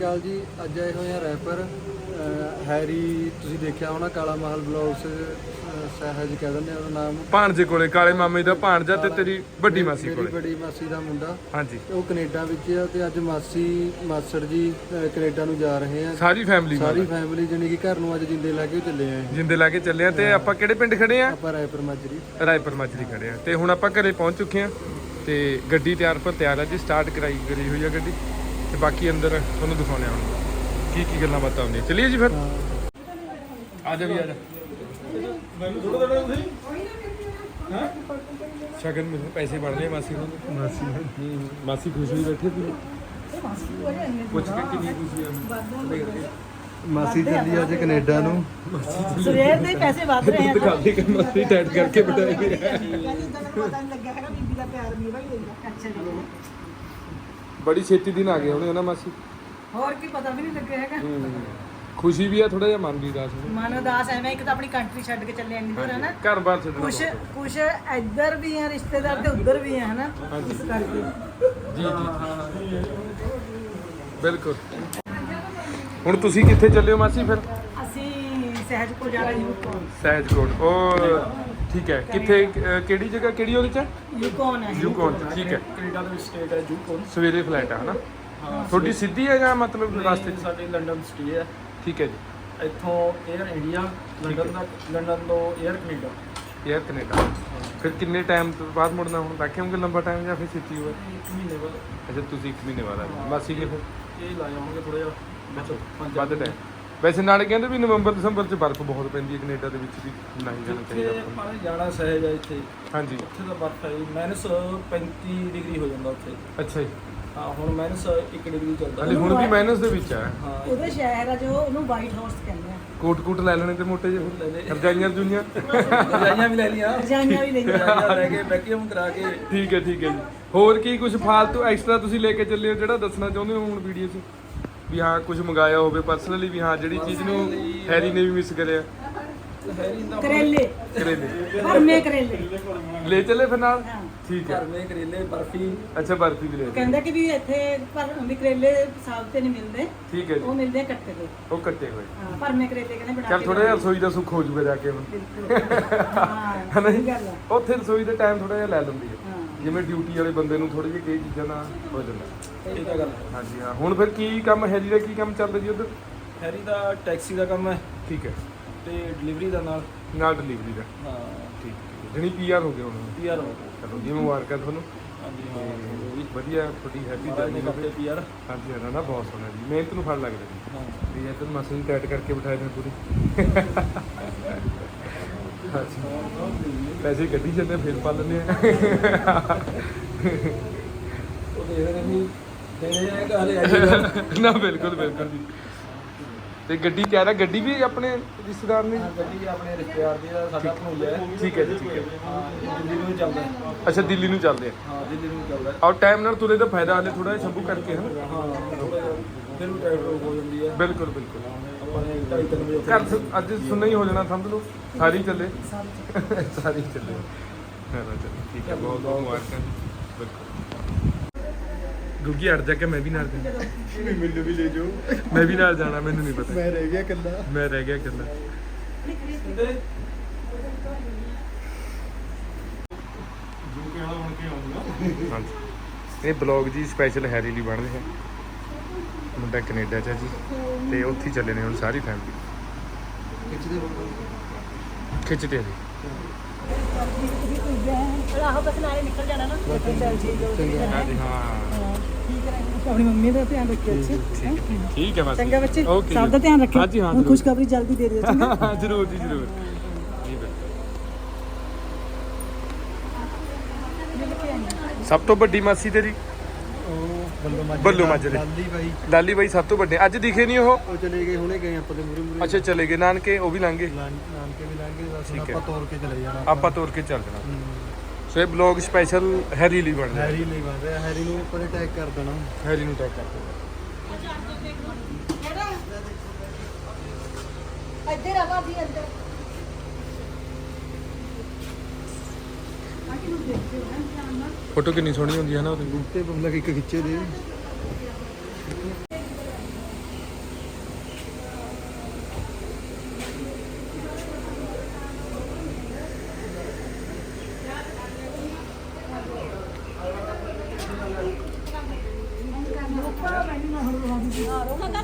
ਕਾਲ ਜੀ ਅੱਜ ਆਏ ਹੋਏ ਆ ਰੈਪਰ ਹੈਰੀ ਤੁਸੀਂ ਦੇਖਿਆ ਹੋਣਾ ਕਾਲਾ ਮਹਲ ਬਲੌਗਸ ਸਹਿਜ ਕਹਿ ਦਿੰਦੇ ਆ ਉਹਦਾ ਨਾਮ। ਭਾਣਜੇ ਕੋਲੇ ਕਾਲੇ ਮਾਮੇ ਦਾ ਭਾਣਜਾ ਤੇ ਤੇਰੀ ਵੱਡੀ ਮਾਸੀ ਮੇਰੀ ਕੋਲੇ। ਬੜੀ ਮਾਸੀ ਦਾ ਮੁੰਡਾ। ਹਾਂਜੀ। ਤੇ ਉਹ ਕੈਨੇਡਾ ਵਿੱਚ ਆ ਤੇ ਅੱਜ ਮਾਸੀ ਮਾਸੜ ਜੀ ਕੈਨੇਡਾ ਨੂੰ ਜਾ ਰਹੇ ਆ। ਸਾਰੀ ਫੈਮਿਲੀ ਸਾਰੀ ਫੈਮਿਲੀ ਜਣੀ ਕਿ ਘਰ ਨੂੰ ਅੱਜ ਜਿੰਦੇ ਲੈ ਕੇ ਚੱਲੇ ਆ ਜਿੰਦੇ ਲਾ ਕੇ ਚੱਲੇ ਆ ਤੇ ਆਪਾਂ ਕਿਹੜੇ ਪਿੰਡ ਖੜੇ ਆ? ਆਪਾਂ ਰੈਪਰ ਮਾਜਰੀ। ਰਾਏਪੁਰ ਮਾਜਰੀ ਖੜੇ ਆ। ਤੇ ਹੁਣ ਆਪਾਂ ਘਰੇ ਪਹੁੰਚ ਚੁੱਕੇ ਆ ਤੇ ਗੱਡੀ ਤਿਆਰ ਪਰ ਤਿਆਰ ਆ ਜੀ ਸਟਾਰਟ ਕਰਾਈ ਕਰੀ ਹੋਈ ਆ ਗੱਡੀ। ਤੇ ਬਾਕੀ ਅੰਦਰ ਤੁਹਾਨੂੰ ਦਿਖਾਉਣੇ ਆ ਹੁਣ। ਕੀ ਕੀ ਗੱਲਾਂ ਬਾਤਾਂ ਹੁੰਦੀਆਂ। ਚਲਿਏ ਜੀ ਫਿਰ। ਆ ਜਾ ਵੀ ਆ ਜਾ। ਸ਼ਗਨ ਮੈਨੂੰ ਪੈਸੇ ਬਣ ਲਏ ਮਾਸੀ ਨੂੰ। ਮਾਸੀ ਮਾਸੀ ਖੁਸ਼ ਹੋਈ ਬੈਠੀ ਸੀ ਪੁੱਛ ਕੇ ਕਿੰਨੀ ਖੁਸ਼ੀ ਆ। ਮਾਸੀ ਚੱਲੀ ਅੱਜ ਕੈਨੇਡਾ ਨੂੰ। ਸਵੇਰ ਦੇ ਹੀ ਪੈਸੇ ਵੱਧ ਰਹੇ ਆ ਦਿਖਾ ਦੇ ਕਿ ਮਾਸੀ ਟੈਟ ਕਰਕੇ ਬਿਠਾਈ। ਹੈ ਪਤਾ ਨਹੀਂ ਲੱਗਾ ਹੈਗਾ ਬੀਬੀ ਦਾ ਪਿਆਰ ਮੇਰਾ ਹੀ ਹੋਊਗਾ ਅੱਛਾ ਜੀ। ਬੜੀ ਛੇਤੀ ਦਿਨ ਆ ਗਏ ਹੋਣੇ ਨਾ ਮਾਸੀ? ਹੋਰ ਕੀ ਪਤਾ ਵੀ ਨਹੀਂ ਲੱਗਿਆ ਹੈਗਾ। ਖੁਸ਼ੀ ਵੀ ਆ ਥੋੜਾ ਜਿਹਾ ਮਨ ਵੀ ਉਦਾਸ ਮਨ ਉਦਾਸ ਐਵੇਂ ਇੱਕ ਤਾਂ ਆਪਣੀ ਕੰਟਰੀ ਛੱਡ ਕੇ ਚੱਲੇ ਇੰਨੀ ਦੂਰ ਹੈ ਨਾ ਘਰ ਬਾਰ ਛੱਡਣਾ ਕੁਛ ਕੁਛ ਇੱਧਰ ਵੀ ਆ ਰਿਸ਼ਤੇਦਾਰ ਤੇ ਉੱਧਰ ਵੀ ਆ ਹਨਾ। ਇਸ ਕਰਕੇ। ਜੀ ਜੀ ਬਿਲਕੁਲ। ਹੁਣ ਤੁਸੀਂ ਕਿੱਥੇ ਚੱਲੇ ਹੋ ਮਾਸੀ ਫਿਰ? ਅਸੀਂ ਸਹਿਜ ਕੋਲ ਜਾਣਾ ਯੂਕੋਨ ਸਹਿਜਕੋਟ। ਉਹ ਠੀਕ ਹੈ। ਕਿੱਥੇ ਕਿਹੜੀ ਜਗ੍ਹਾ ਕਿਹੜੀ ਉਹਦੇ ਚ? ਯੂਕੋਨ ਹੈ। ਯੂਕੋਨ ਠੀਕ ਹੈ। ਕੈਨੇਡਾ ਦੇ ਸਟੇਟ ਹੈ ਯੂਕੋਨ। ਸਵੇਰੇ ਫਲਾਈਟ ਆ ਹਨਾ? ਹਾਂ ਸਿੱਧੀ ਹੈ ਮਤਲਬ ਰਸਤੇ ਚ? ਸਾਡੇ ਲੰਡਨ ਸਟੇ ਹੈ। ਠੀਕ ਹੈ ਜੀ। ਇੱਥੋਂ 에ਅਰ ਇੰਡੀਆ ਲੰਡਨ ਤੱਕ ਲੰਡਨ ਤੋਂ 에ਅਰ ਕੈਨੇਡਾ ਏਅਰ ਕੈਨੇਡਾ ਫਿਰ ਕਿੰਨੇ ਟਾਈਮ ਤੋਂ ਬਾਅਦ ਮੁੜਨਾ ਹੁਣ? ਤਾਂ ਕਿਉਂਕਿ ਲੰਬਾ ਟਾਈਮ ਜਾਂ ਫਿਰ ਛੇਤੀ ਹੋਇਆ ਇੱਕ ਮਹੀਨੇ ਬਾਅਦ। ਅੱਛਾ ਤੁਸੀਂ 1 ਮਹੀਨੇ ਬਾਅਦ ਆ ਗਏ। ਬਸ ਇਹ ਇਹ ਥੋੜਾ ਜਿਹਾ। ਬਚੋ ਵੱਧ ਟਾਈਮ ਵੈਸੇ ਨਾਲੇ ਕਹਿੰਦੇ ਵੀ ਨਵੰਬਰ ਦਸੰਬਰ ਚ ਬਰਫ਼ ਬਹੁਤ ਪੈਂਦੀ ਹੈ ਕੈਨੇਡਾ ਦੇ ਵਿੱਚ ਵੀ ਨਹੀਂ ਜਾਣਾ ਚਾਹੀਦਾ। ਆਪਾਂ ਨੂੰ। ਆਪਾਂ ਨੇ ਜਾਣਾ ਸਹਿਜ ਹੈ ਇੱਥੇ। ਹਾਂਜੀ। ਉੱਥੇ ਦਾ ਬਰਫ ਹੈ ਮਾਈਨਸ 35 ਡਿਗਰੀ ਹੋ ਜਾਂਦਾ ਉੱਥੇ। ਅੱਛਾ ਜੀ। ਹਾਂ ਹੁਣ ਮਾਈਨਸ 1 ਡਿਗਰੀ ਚੱਲਦਾ। ਹਲੇ ਹੁਣ ਵੀ ਮਾਈਨਸ ਦੇ ਵਿੱਚ ਆ ਹਾਂ। ਉਹਦੇ ਸ਼ਹਿਰ ਆ ਜੋ ਉਹਨੂੰ ਵਾਈਟ ਹਾਊਸ ਕਹਿੰਦੇ ਆ। ਕੋਟ ਕੋਟ ਲੈ ਲੈਣੇ ਤੇ ਮੋਟੇ ਲੈ ਜਿਹੇ। ਰਜਾਈਆਂ ਜੁਈਆਂ ਰਜਾਈਆਂ ਵੀ ਲੈ ਲੀਆਂ ਰਜਾਈਆਂ ਵੀ ਨਹੀਂ ਰਜਾਈਆਂ ਲੈ ਕੇ ਵੈਕਿਊਮ ਕਰਾ ਕੇ। ਠੀਕ ਹੈ ਠੀਕ ਹੈ ਜੀ। ਹੋਰ ਕੀ ਕੁਝ ਫਾਲਤੂ ਐਕਸਟਰਾ ਤੁਸੀਂ ਲੈ ਕੇ ਚੱਲੇ ਹੋ? ਜਿਹੜਾ ਦੱਸਣਾ ਚਾਹੁੰਦੇ ਹੋ ਹੁਣ ਵੀਡੀਓ 'ਚ? ਵੀ ਹਾਂ ਕੁਝ ਮੰਗਾਇਆ ਹੋਵੇ। ਪਰਸਨਲੀ ਵੀ ਹਾਂ ਜਿਹੜੀ ਚੀਜ਼ ਨੂੰ ਹੈਰੀ ਨੇ ਵੀ ਮਿਸ ਕਰਿਆ। ਹੈਰੀ ਦਾ ਕਰੇਲੇ। ਕਰੇਲੇ। ਭਰਮੇ ਕਰੇਲੇ। ਲੈ ਚੱਲੇ ਫਿਰ ਨਾਲ? ਠੀਕ ਹੈ। ਘਰ ਕਰੇਲੇ ਬਰਫੀ। ਅੱਛਾ ਬਰਫੀ ਵੀ ਲੈ ਚੱਲੇ। ਕਹਿੰਦਾ ਕਿ ਵੀ ਇੱਥੇ ਪਰ ਵੀ ਕਰੇਲੇ ਸਾਬ ਤੇ ਨਹੀਂ ਮਿਲਦੇ। ਠੀਕ ਹੈ ਉਹ ਜੀ ਮਿਲਦੇ ਆ ਕੱਟੇ ਦੇ ਉਹ ਕੱਟੇ ਹੋਏ। ਹਾਂ ਭਰਮੇ ਕਰੇਲੇ ਕਹਿੰਦੇ ਬਣਾ ਚੱਲ ਕੇ ਥੋੜਾ ਜਿਹਾ ਰਸੋਈ ਦਾ ਸੁੱਖ ਹੋ ਜੂਗਾ ਜਾ ਕੇ ਹੁਣ। ਬਿਲਕੁਲ। ਹਾਂ ਆ। ਉੱਥੇ ਰਸੋਈ ਦਾ ਟਾਈਮ ਥੋੜਾ ਜਿਹਾ ਲੈ ਲੈਂਦੀ ਹਾਂ। ਜਿਵੇਂ ਡਿਊਟੀ ਵਾਲੇ ਬੰਦੇ ਨੂੰ ਥੋੜੀ ਜਿਹੀ ਕਈ ਚੀਜ਼ਾਂ ਦਾ ਹੋ ਜਾਂਦਾ। ਇਹ ਤਾਂ ਗੱਲ ਹੈ। ਹਾਂਜੀ ਹਾਂ। ਹੁਣ ਫਿਰ ਕੀ ਕੰਮ ਹੈਰੀ ਦਾ ਕੀ ਕੰਮ ਚੱਲਦਾ ਜੀ ਉਧਰ? ਹੈਰੀ ਦਾ ਟੈਕਸੀ ਦਾ ਕੰਮ ਹੈ। ਠੀਕ ਹੈ। ਤੇ ਡਿਲੀਵਰੀ ਦਾ ਨਾਲ? ਨਾਲ ਡਿਲੀਵਰੀ ਦਾ। ਹਾਂ। ਠੀਕ ਹੈ। ਜਣੀ ਪੀਆਰ ਹੋ ਗਏ ਹੁਣ। ਪੀਆਰ ਹੋ ਚਲੋ ਜੀ ਮੁਬਾਰਕਾਂ ਤੁਹਾਨੂੰ। ਹਾਂਜੀ ਹਾਂ ਉਹ ਵੀ ਵਧੀਆ ਤੁਹਾਡੀ ਹੈਪੀ ਮਹਾਰਾਜ ਨੇ ਜਰਨੀ ਕਰਦੇ ਪੀਆਰ ਹਾਂਜੀ ਹਾਂ ਨਾ ਬਹੁਤ ਸੋਹਣਾ ਜੀ। ਮਿਹਨਤ ਨੂੰ ਫਲ ਲੱਗਦਾ ਜੀ। ਹਾਂ। ਵੀ ਇਹ ਤਾਂ ਮਸੀਂ ਟੈਟ ਕਰਕੇ ਬਿਠਾਏ ਨੇ ਪੂਰੀ। ਪੈਸੇ ਕੱਢੀ ਜਾਂਦੇ ਫਿਰ ਪਾ ਲੈਂਦੇ ਆ। ਉਹ ਨਹੀਂ ਦੇਣੇ ਨਾ ਬਿਲਕੁਲ ਬਿਲਕੁਲ ਜੀ। ਤੇ ਗੱਡੀ ਕਹਿ ਰਿਹਾ ਗੱਡੀ ਵੀ ਆਪਣੇ ਰਿਸ਼ਤੇਦਾਰ ਨੇ? ਗੱਡੀ ਆਪਣੇ ਰਿਸ਼ਤੇਦਾਰ ਦੀ ਦਾ ਸਾਡਾ ਭਣੋਈਆ ਹੈ। ਠੀਕ ਹੈ ਜੀ ਠੀਕ ਹੈ। ਦਿੱਲੀ ਨੂੰ ਚੱਲਦਾ ਹੈ। ਅੱਛਾ ਦਿੱਲੀ ਨੂੰ ਚੱਲਦੇ ਆ। ਹਾਂ ਦਿੱਲੀ ਨੂੰ ਚੱਲਦਾ ਹੈ। ਔਰ ਟਾਈਮ ਨਾਲ ਤੁਰੇ ਦਾ ਫਾਇਦਾ ਹਲੇ ਥੋੜਾ ਜਿਹਾ ਸ਼ੰਭੂ ਕਰਕੇ ਹਨ? ਹਾਂ ਥੋੜਾ ਜਿਹਾ ਫਿਰ ਵੀ ਟਾਈਟ ਹੋ ਜਾਂਦੀ ਹੈ ਬਿਲਕੁਲ ਬਿਲਕੁਲ। ਆਪਾਂ ਨੇ 2:30 ਵਜੇ ਉੱਥੇ ਘਰ ਸ- ਅੱਜ ਸੁਣਨਾ ਹੀ ਹੋ ਜਾਣਾ ਸਮਝ ਲਓ। ਸਾਰੀ ਚੱਲੇ। ਸਾਰੀ ਚੱਲੇ। ਚਲੋ ਚਲੋ। ਠੀਕ ਹੈ ਬਹੁਤ ਬਹੁਤ ਮੁਬਾਰਕਾਂ ਜੀ। ਬਿਲਕੁਲ। ਗੁੱਗੀ ਅੜ ਜਾ ਕੇ ਮੈਂ ਵੀ ਨਾਲ ਜਾਣਾ। ਮੈਨੂੰ ਵੀ ਲੈ ਜਾਓ ਮੈਂ ਵੀ ਨਾਲ ਜਾਣਾ ਮੈਨੂੰ ਨਹੀਂ ਪਤਾ। ਮੈਂ ਰਹਿ ਗਿਆ ਇਕੱਲਾ। ਮੈਂ ਰਹਿ ਗਿਆ ਇਕੱਲਾ। ਹਾਂਜੀ। ਇਹ ਬਲੌਗ ਜੀ ਸਪੈਸ਼ਲ ਹੈਰੀ ਲਈ ਬਣ ਰਿਹਾ। ਮੁੰਡਾ ਕੈਨੇਡਾ ਚ ਹੈ ਜੀ। ਤੇ ਉੱਥੇ ਹੀ ਚੱਲੇ ਨੇ ਹੁਣ ਸਾਰੀ ਫੈਮਿਲੀ ਖਿੱਚਦੇ ਖਿੱਚਦੇ ਆ ਜੀ। ਆਹੋ ਬਸ ਨਾਲੇ ਨਿਕਲ ਜਾਣਾ ਨਾ ਚੱਲ ਠੀਕ ਹੋ ਹਾਂਜੀ ਹਾਂ ਠੀਕ ਹੈ ਆਪਣੀ ਮੰਮੀ ਦਾ ਧਿਆਨ ਰੱਖਿਓ ਅੱਛਾ ਠੀਕ ਹੈ ਠੀਕ ਹੈ ਬਸ। ਚੰਗਾ ਬੱਚੇ ਓਕੇ ਸਭ ਦਾ ਧਿਆਨ ਰੱਖਿਓ। ਹਾਂਜੀ ਹਾਂ ਹੁਣ ਜ਼ਰੂਰ। ਖੁਸ਼ਖਬਰੀ ਜਲਦੀ ਦੇ ਦਿਓ ਚੰਗਾ? ਜਰੂਰ ਜੀ ਜਰੂਰ। ਜੀ ਬਿਲਕੁਲ ਸਭ ਤੋਂ ਵੱਡੀ ਮਾਸੀ ਤੇਰੀ? ਬੱਲੋ ਮਾਜਰੇ। ਲਾਲੀ ਬਾਈ। ਲਾਲੀ ਬਾਈ ਸਭ ਤੋਂ ਵੱਡੇ। ਅੱਜ ਦਿਖੇ ਨਹੀਂ ਉਹ? ਉਹ ਚਲੇ ਗਏ ਹੁਣੇ ਗਏ ਆਪਾਂ ਦੇ ਮੂਰੇ ਮੂਰੇ। ਅੱਛਾ ਚਲੇ ਗਏ। ਨਾਨਕੇ ਉਹ ਵੀ ਲੰਘੇ ਨਾਨਕੇ ਵੀ ਲੰਘੇ ਬਸ। ਆਪਾਂ ਤੋਰ ਕੇ ਚਲੇ ਜਾਣਾ। ਆਪਾਂ ਤੋਰ ਕੇ ਚੱਲ ਜਾਣਾ। ਸੋ ਇਹ ਬਲੌਗ ਸਪੈਸ਼ਲ ਹੈਰੀ ਲਈ ਬਣ ਰਿਹਾ। ਹੈਰੀ ਨਹੀਂ ਬਣ ਰਿਹਾ। ਹੈਰੀ ਨੂੰ ਉੱਪਰ ਅਟੈਕ ਕਰ ਦੇਣਾ। ਹੈਰੀ ਨੂੰ ਟੈਕ ਕਰ ਇੱਧਰ ਆ ਭਾਬੀ ਅੰਦਰ। ਫੋਟੋ ਕਿੰਨੀ ਸੋਹਣੀ ਹੁੰਦੀ ਹੈ ਨਾ ਉਹਦੀ? ਬੂਟੇ ਬੰਗਲਾ ਇੱਕ ਖਿੱਚੇ ਦੇ।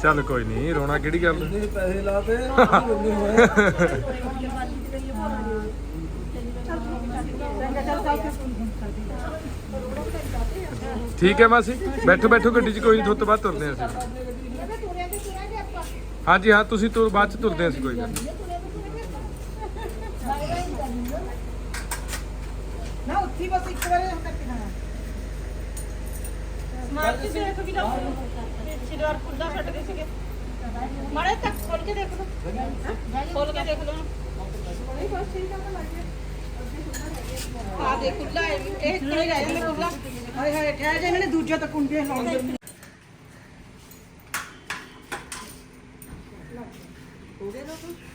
ਚੱਲ ਕੋਈ ਨਹੀਂ ਰੋਣਾ ਕਿਹੜੀ ਗੱਲ? ਪੈਸੇ ਲਾਤੇ ਠੀਕ ਹੈ ਮਾਸੀ ਬੈਠੋ ਬੈਠੋ ਗੱਡੀ 'ਚ ਕੋਈ ਨਹੀਂ ਤੋਂ ਬਾਅਦ ਤੁਰਦੇ ਹਾਂ ਅਸੀਂ। ਹਾਂਜੀ ਹਾਂ ਤੁਸੀਂ ਤੁਰ ਬਾਅਦ 'ਚ ਤੁਰਦੇ ਹਾਂ ਅਸੀਂ ਕੋਈ ਗੱਲ ਨਹੀਂ। ਨਾ ਉੱਥੀ ਬਸ ਇੱਕ ਵਾਰੀ ਹਮ ਤੱਕ ਖਾਣਾ ਮਾਰਕੀ ਦੇਖ ਵੀ ਨਾ ਸ਼ਿਲਵਾਰ ਕੁੰਡਾ ਛੱਡ ਗਏ ਸੀਗੇ। ਮਾੜੇ ਤੱਕ ਖੋਲ ਕੇ ਦੇਖ ਲਓ। ਖੋਲ ਕੇ ਦੇਖ ਲਓ। ਆ ਦੇ ਕੁੱਲਾ ਇਹ ਇਹ ਕਿਹੜੇ ਰਹਿ ਜਾਂਦੇ ਕੁੱਲਾ ਹਾਏ ਹਾਏ ਠਹਿਰ ਜਾ ਇਹਨਾਂ ਨੇ ਦੂਜੇ ਤੱਕ ਕੁੰਡੇ ਲਾਉਂਦੇ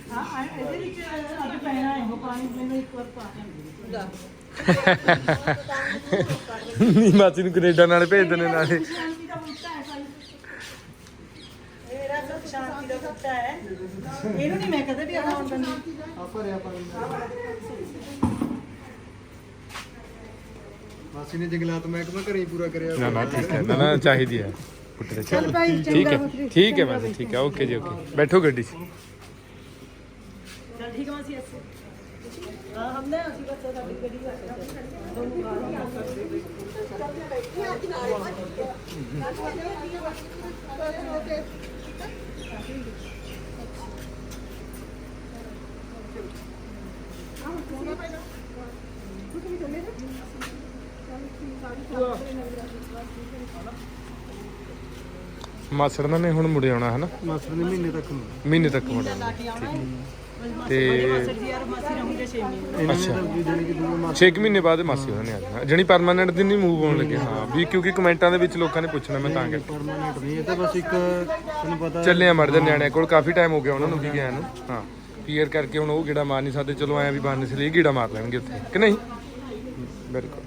ਹਾਂ ਆ ਇਹਦੇ ਵਿੱਚ ਅੱਜ ਪੈਣਾ ਹੈ ਉਹ ਪਾਣੀ ਮੈਨੂੰ ਇੱਕ ਵਾਰ ਪਾ ਕੇ ਨਹੀਂ ਮਾਸੀ ਨੂੰ ਕੈਨੇਡਾ ਨਾਲ ਭੇਜ ਦਿੰਦੇ ਨਾਲੇ ਸ਼ਾਂਤੀ ਦਾ ਬੁੱਟਾ ਹੈ ਭਾਈ। ਮੇਰਾ ਸਭ ਸ਼ਾਂਤੀ ਦਾ ਬੁੱਟਾ ਹੈ। ਇਹਨੂੰ ਨਹੀਂ ਮੈਂ ਕਦੇ ਵੀ ਹਟਾਉਣ ਦਿੰਦੀ। ਆ ਭਰਿਆ ਪਾਣੀ ਮਾਸੀ ਨੇ ਜੰਗਲਾਤ ਮਹਿਕਮਾ ਘਰੇ ਹੀ ਪੂਰਾ ਕਰਿਆ ਨਾ ਨਾ ਠੀਕ ਹੈ। ਨਾ ਨਾ ਚਾਹੀਦੀ ਹੈ। ਪੁੱਟ ਚੱਲ ਭਾਈ ਠੀਕ ਹੈ। ਠੀਕ ਹੈ ਮਾਸੀ ਠੀਕ ਹੈ। ਓਕੇ ਜੀ ਓਕੇ। ਬੈਠੋ ਗੱਡੀ 'ਚ। ਚਲ ਠੀਕ ਹੈ ਮਾਸੀ ਐਸੇ ਹਾਂ ਹਮਨੇ ਅਸੀਂ ਬਸ ਸਾਡੀ ਗੱਡੀ Thank you. ਮਾਸੜ ਨੇ ਹੁਣ ਮੁੜ ਆਉਣਾ ਹਨਾ? ਮਾਸੜ ਨੇ ਮਹੀਨੇ ਤੱਕ ਮਹੀਨੇ ਤੱਕ ਮੁੜ ਆਉਣਾ। ਤੇ ਅੱਛਾ। 6 ਮਹੀਨੇ ਬਾਅਦ ਮਾਸੀ ਉਹਨਾਂ ਨੇ ਜਣੀ ਪਰਮਾਨੈਂਟ ਦੀ ਨਹੀਂ ਮੂਵ ਹੋਣ ਲੱਗੇ। ਹਾਂ ਵੀ ਕਿਉਂਕਿ ਕਮੈਂਟਾਂ ਦੇ ਵਿੱਚ ਲੋਕਾਂ ਨੇ ਪੁੱਛਣਾ ਮੈਂ ਤਾਂ ਕਰਕੇ। ਪਰਮਾਨੈਂਟ ਨਹੀਂ ਮਰ ਜਾ ਨਿਆਣਿਆਂ ਕੋਲ ਕਾਫੀ ਟਾਈਮ ਹੋ ਗਿਆ ਉਹਨਾਂ ਨੂੰ ਵੀ ਗਿਆ ਨੂੰ। ਹਾਂ ਪੀਅਰ ਕਰਕੇ ਹੁਣ ਉਹ ਗੇੜਾ ਮਾਰ ਨਹੀਂ ਸਕਦੇ। ਚਲੋ ਐ ਵੀ ਬਾਨੇ ਸੇ ਲਈ ਗੇੜਾ ਮਾਰ ਲੈਣਗੇ ਉੱਥੇ। ਕਿ ਨਹੀਂ? ਬਿਲਕੁਲ।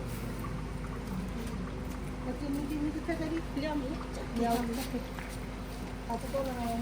Jadi, ada yapacak. Atıp olalım.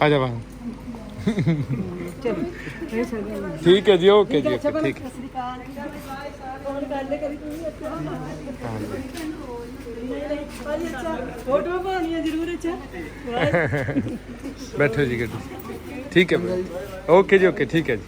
ਆ ਜਾ ਬਾਹਰ ਠੀਕ ਹੈ ਜੀ ਓਕੇ ਜੀ ਓਕੇ ਠੀਕ ਹੈ ਫੋਨ ਕਰ ਲੈ ਕਰੀ ਤੂੰ ਵੀ ਅੱਛਾ ਹਾਂ ਜੀ। ਭਾਜੀ ਅੱਛਾ ਫੋਟੋ ਪਾਉਣੀ ਹੈ ਜ਼ਰੂਰ ਅੱਛਾ ਬੈਠੋ ਜੀ ਗੱਡੀ ਠੀਕ ਹੈ ਓਕੇ ਜੀ ਓਕੇ ਠੀਕ ਹੈ ਜੀ